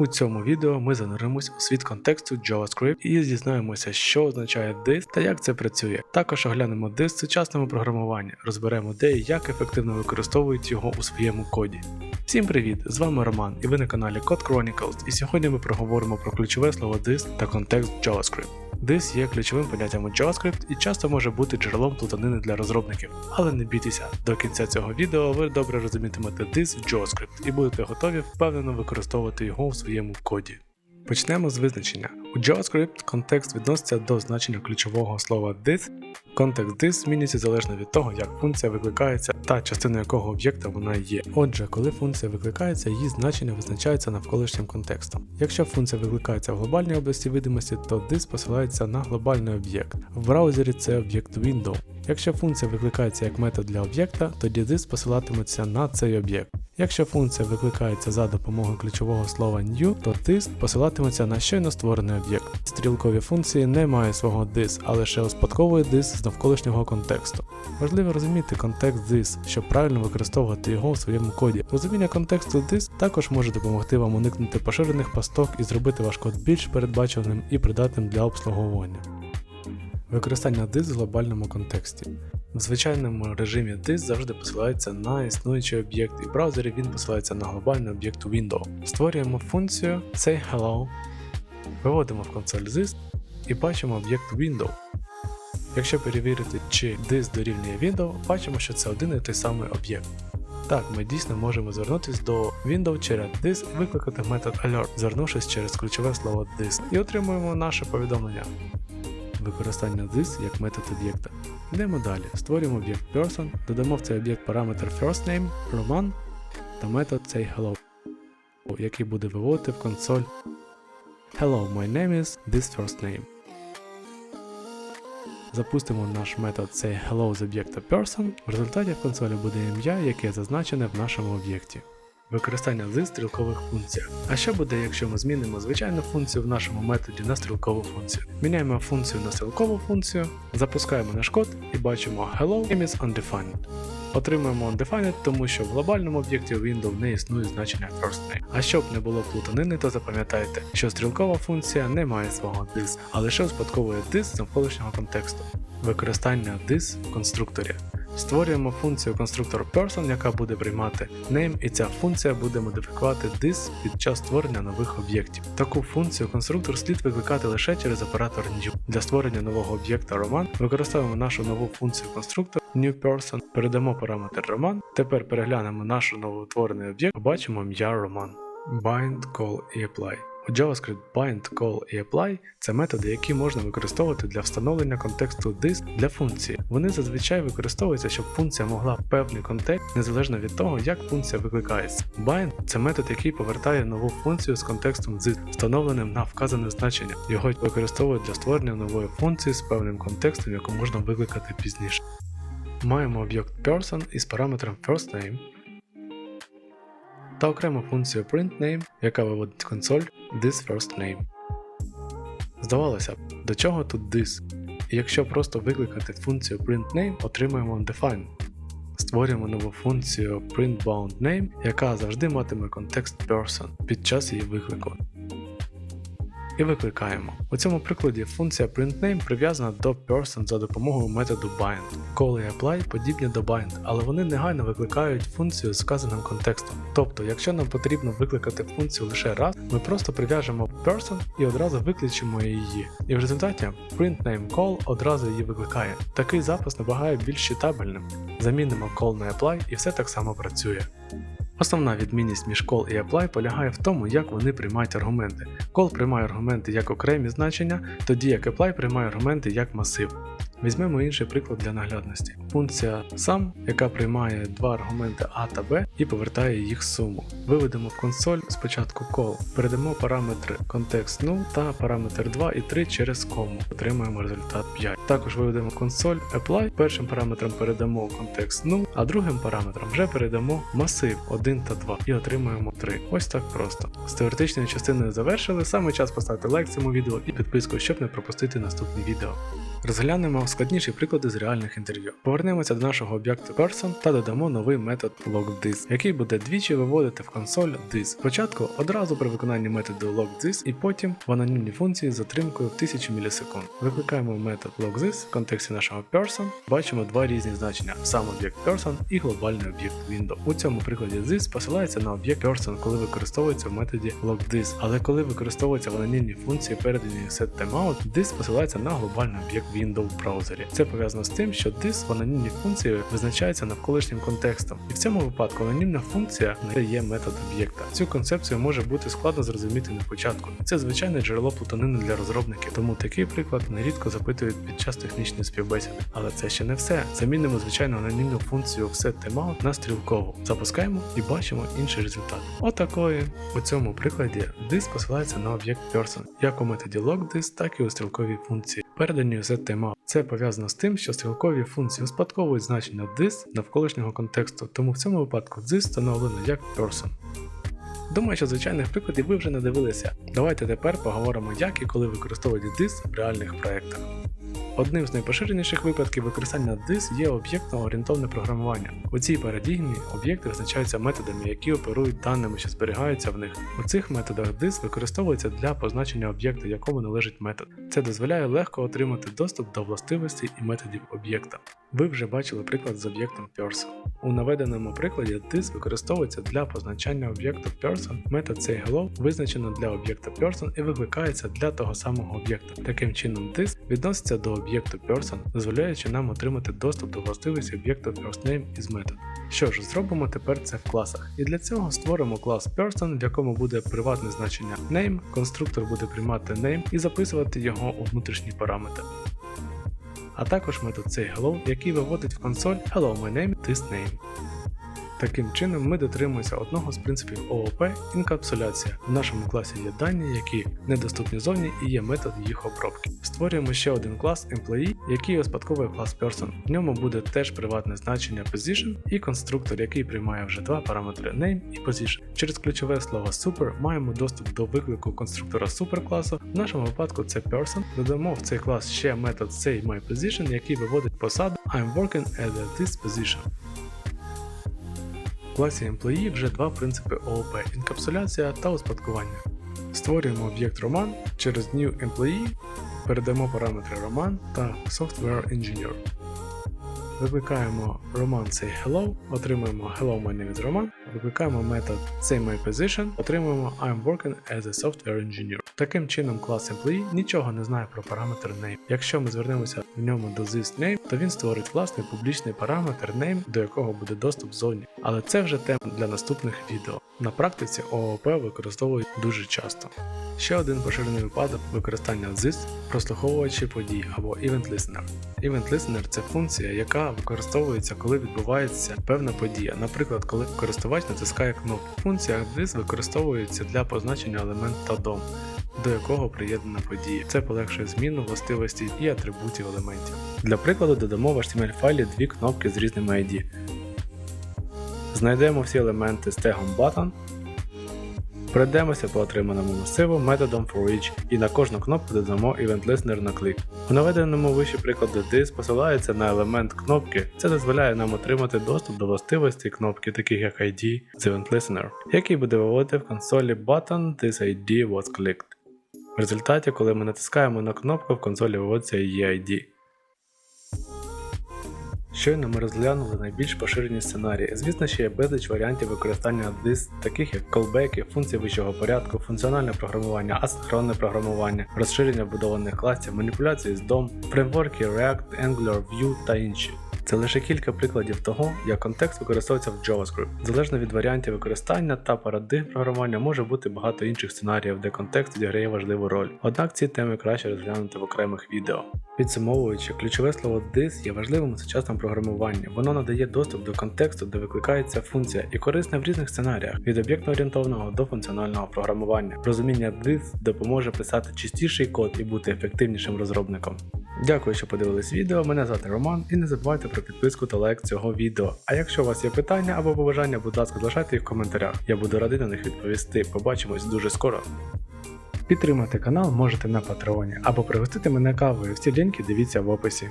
У цьому відео ми зануримось у світ контексту JavaScript і дізнаємося, що означає дис та як це працює. Також оглянемо дис в сучасному програмуванні, розберемо де і як ефективно використовують його у своєму коді. Всім привіт! З вами Роман і ви на каналі Code Chronicles, і сьогодні ми проговоримо про ключове слово дис та контекст JavaScript. Дис є ключовим поняттям у JavaScript і часто може бути джерелом плутанини для розробників. Але не бійтеся, до кінця цього відео ви добре розумітимете дис в JavaScript і будете готові впевнено використовувати його у своєму коді. Почнемо з визначення. У JavaScript контекст відноситься до значення ключового слова this. Контекст this змінюється залежно від того, як функція викликається та частиною якого об'єкта вона є. Отже, коли функція викликається, її значення визначається навколишнім контекстом. Якщо функція викликається в глобальній області видимості, то this посилається на глобальний об'єкт. В браузері це об'єкт window. Якщо функція викликається як метод для об'єкта, тоді this посилатиметься на цей об'єкт. Якщо функція викликається за допомогою ключового слова new, то this посилатиметься на щойно створений об'єкт. Стрілкові функції не мають свого this, а лише успадковує this з навколишнього контексту. Важливо розуміти контекст this, щоб правильно використовувати його у своєму коді. Розуміння контексту this також може допомогти вам уникнути поширених пасток і зробити ваш код більш передбачуваним і придатним для обслуговування. Використання this в глобальному контексті. В звичайному режимі this завжди посилається на існуючий об'єкт, і в браузері він посилається на глобальний об'єкт window. Створюємо функцію sayHello, виводимо в консоль this і бачимо об'єкт window. Якщо перевірити, чи this дорівнює window, бачимо, що це один і той самий об'єкт. Так, ми дійсно можемо звернутися до window через і викликати метод alert, звернувшись через ключове слово this, і отримуємо наше повідомлення. Використання this як метод об'єкта. Йдемо далі. Створюємо об'єкт person, додамо в цей об'єкт параметр firstName, Roman та метод sayHello, який буде виводити в консоль Hello, my name is this first name. Запустимо наш метод sayHello з об'єкта person. В результаті в консолі буде ім'я, яке зазначене в нашому об'єкті. Використання з стрілкових функцій. А що буде, якщо ми змінимо звичайну функцію в нашому методі на стрілкову функцію? Міняємо функцію на стрілкову функцію, запускаємо наш код і бачимо Hello name is undefined. Отримуємо undefined, тому що в глобальному об'єкті Windows не існує значення firstName. А щоб не було плутанини, то запам'ятайте, що стрілкова функція не має свого this, а лише успадковує this з навколишнього контексту. Використання this в конструкторі. Створюємо функцію конструктор person, яка буде приймати name, і ця функція буде модифікувати this під час створення нових об'єктів. Таку функцію конструктор слід викликати лише через оператор new. Для створення нового об'єкта Roman використовуємо нашу нову функцію конструктор newPerson, передамо параметр Roman. Тепер переглянемо наш новоутворений об'єкт, побачимо ім'я Roman. Bind, call і apply. JavaScript bind, call і apply це методи, які можна використовувати для встановлення контексту this для функції. Вони зазвичай використовуються, щоб функція могла певний контекст незалежно від того, як функція викликається. Bind це метод, який повертає нову функцію з контекстом this, встановленим на вказане значення. Його використовують для створення нової функції з певним контекстом, яку можна викликати пізніше. Маємо об'єкт person із параметром firstName та окрему функцію printName, яка виводить консоль thisFirstName. Здавалося б, до чого тут this? І якщо просто викликати функцію printName, отримаємо Define. Створюємо нову функцію printBoundName, яка завжди матиме контекст person під час її виклику. І викликаємо. У цьому прикладі функція printName прив'язана до person за допомогою методу bind. І apply подібні до bind, але вони негайно викликають функцію з вказаним контекстом. Тобто, якщо нам потрібно викликати функцію лише раз, ми просто прив'яжемо person і одразу виключимо її. І в результаті printName call одразу її викликає. Такий запис набагає більш читабельним. Замінимо call на apply і все так само працює. Основна відмінність між call і apply полягає в тому, як вони приймають аргументи. Call приймає аргументи як окремі значення, тоді як apply приймає аргументи як масив. Візьмемо інший приклад для наглядності. Функція sum, яка приймає два аргументи a та b і повертає їх суму. Виведемо в консоль спочатку call, передамо параметри контекст 0 та параметр 2 і 3 через кому. Отримаємо результат 5. Також виведемо консоль apply, першим параметром передамо контекст 0, а другим параметром вже передамо масив 1 та 2 і отримаємо 3. Ось так просто. З теоретичною частиною завершили, саме час поставити лайк цьому відео і підписку, щоб не пропустити наступні відео. Розглянемо складніші приклади з реальних інтерв'ю. Повернемося до нашого об'єкту person та додамо новий метод logThis, який буде двічі виводити в консоль this. Спочатку одразу при виконанні методу logThis і потім в анонімній функції з затримкою в 1000 мілісекунд. Викликаємо метод logThis в контексті нашого person, бачимо два різні значення: сам об'єкт person і глобальний об'єкт window. У цьому прикладі this посилається на об'єкт person, коли використовується в методі logThis, але коли використовується в анонімній функції передані setTimeout, this посилається на глобальний об'єкт window в браузері. Це пов'язано з тим, що this в анонімній функції визначається навколишнім контекстом, і в цьому випадку анонімна функція не є метод об'єкта. Цю концепцію може бути складно зрозуміти на початку. Це звичайне джерело плутанини для розробників, тому такий приклад нерідко запитують під час технічної співбесіди. Але це ще не все. Замінимо звичайну анонімну функцію setTimeout на стрілкову. Запускаємо і бачимо інший результат. Отакої. У цьому прикладі this посилається на об'єкт person, як у методі logThis, так і у стрілковій функції, передані setTimeout. Це пов'язано з тим, що стрілкові функції успадковують значення this навколишнього контексту, тому в цьому випадку this встановлено як person. Думаю, що звичайних прикладів ви вже не дивилися. Давайте тепер поговоримо, як і коли використовувати this в реальних проєктах. Одним з найпоширеніших випадків використання this є об'єктно-орієнтовне програмування. У цій парадігмі об'єкти визначаються методами, які оперують даними, що зберігаються в них. У цих методах this використовується для позначення об'єкта, якому належить метод. Це дозволяє легко отримати доступ до властивостей і методів об'єкта. Ви вже бачили приклад з об'єктом person. У наведеному прикладі this використовується для позначання об'єкту person. Метод sayHello визначено для об'єкта person і викликається для того самого об'єкта. Таким чином, this відноситься до об'єкту person, дозволяючи нам отримати доступ до властивості об'єкту firstName із метод. Що ж, зробимо тепер це в класах. І для цього створимо клас person, в якому буде приватне значення name, конструктор буде приймати name і записувати його у внутрішній параметр а також метод sayHello, який виводить в консоль Hello my name this name. Таким чином ми дотримуємося одного з принципів ООП інкапсуляція. В нашому класі є дані, які недоступні зовні і є метод їх обробки. Створюємо ще один клас Employee, який успадковує клас Person. В ньому буде теж приватне значення Position і конструктор, який приймає вже два параметри Name і Position. Через ключове слово Super маємо доступ до виклику конструктора суперкласу. В нашому випадку це Person. Додамо в цей клас ще метод SayMyPosition, який виводить посаду I'm working at this position. Класі Employee вже два принципи ООП інкапсуляція та успадкування. Створюємо об'єкт Roman через New Employee, передамо параметри Roman та Software Engineer. Викликаємо Roman say hello, отримуємо Hello my name is Roman, викликаємо метод SayMyPosition, отримуємо I'm working as a software engineer. Таким чином клас Employee нічого не знає про параметр name. Якщо ми звернемося в ньому до this то він створить власний публічний параметр name, до якого буде доступ ззовні. Але це вже тема для наступних відео. На практиці ООП використовують дуже часто. Ще один поширений випадок використання this прослуховувачі подій або Event Listener. Event Listener це функція, яка використовується, коли відбувається певна подія, наприклад, коли користувач натискає кнопку. Функція this використовується для позначення елемента DOM, до якого приєднана подія. Це полегшує зміну властивості і атрибутів елементів. Для прикладу додамо в HTML файлі дві кнопки з різними ID. Знайдемо всі елементи з тегом button, Пройдемося по отриманому масиву методом forEach і на кожну кнопку додамо Event Listener на клик. У наведеному вище прикладу this посилається на елемент кнопки. Це дозволяє нам отримати доступ до властивостей кнопки, таких як ID з Event Listener, який буде виводити в консолі button this ID was clicked. В результаті, коли ми натискаємо на кнопку, в консолі виводиться її ID. Щойно ми розглянули найбільш поширені сценарії. Звісно, ще є безліч варіантів використання this, таких як колбеки, функції вищого порядку, функціональне програмування, асинхронне програмування, розширення вбудованих класів, маніпуляції з DOM, фреймворки React, Angular, Vue та інші. Це лише кілька прикладів того, як контекст використовується в JavaScript. Залежно від варіантів використання та парадигм програмування може бути багато інших сценаріїв, де контекст відіграє важливу роль. Однак ці теми краще розглянути в окремих відео. Підсумовуючи, ключове слово this є важливим у сучасному програмуванні. Воно надає доступ до контексту, де викликається функція, і корисне в різних сценаріях від об'єктно-орієнтовного до функціонального програмування. Розуміння this допоможе писати чистіший код і бути ефективнішим розробником. Дякую, що подивились відео. Мене звати Роман і не забувайте про підписку та лайк цього відео. А якщо у вас є питання або побажання, будь ласка, залишайте їх в коментарях. Я буду радий на них відповісти. Побачимось дуже скоро. Підтримати канал можете на патреоні або пригостити мене кавою. Всі лінки дивіться в описі.